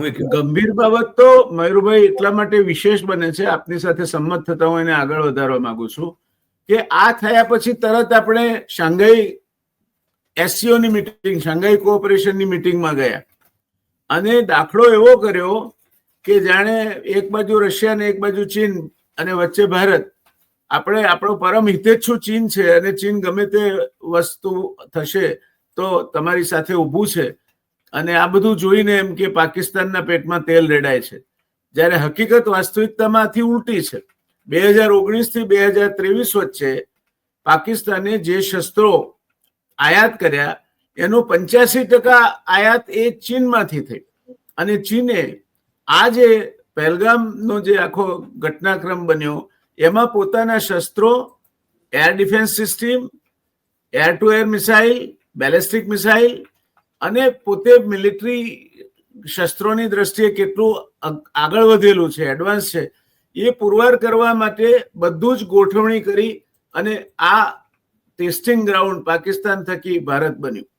હું એક ગંભીર બાબત તો મયુરભાઈ એટલા માટે વિશેષ બને છે આપની સાથે સંમત થતા હું એને આગળ વધારવા માંગુ છું કે આ થયા પછી તરત આપણે શાંઘાઈ એસસીઓની મિટિંગ શાંઘાઈ કોઓપરેશનની મિટિંગમાં ગયા. અને દાખલો એવો કર્યો કે જાણે એક બાજુ રશિયા અને એક બાજુ ચીન અને વચ્ચે ભારત. આપણે આપણો પરમ હિતેચ્છુ ચીન છે અને ચીન ગમે તે વસ્તુ થશે તો તમારી સાથે ઊભું છે. અને આ બધું જોઈને એમ કે પાકિસ્તાનના પેટમાં તેલ રેડાય છે. જ્યારે હકીકત વાસ્તવિકતામાંથી ઉલટી છે. બે હજાર ઓગણીસથી બે હજાર ત્રેવીસ વચ્ચે પાકિસ્તાને જે શસ્ત્રો આયાત કર્યા, એનો પંચ્યાસી ટકા આયાત એ ચીનમાંથી થઈ. અને ચીને આ જે પહેલગામનો જે આખો ઘટનાક્રમ બન્યો, એમાં પોતાના શસ્ત્રો, air defence system, air to air missile, ballistic missile અને પોતે મિલિટરી શસ્ત્રોની દ્રષ્ટિએ કેટલું આગળ વધેલું છે એડવાન્સ છે, એ પુરવાર કરવા માટે બધું જ ગોઠવણી કરી અને આ ટેસ્ટિંગ ગ્રાઉન્ડ પાકિસ્તાન થકી ભારત બન્યું.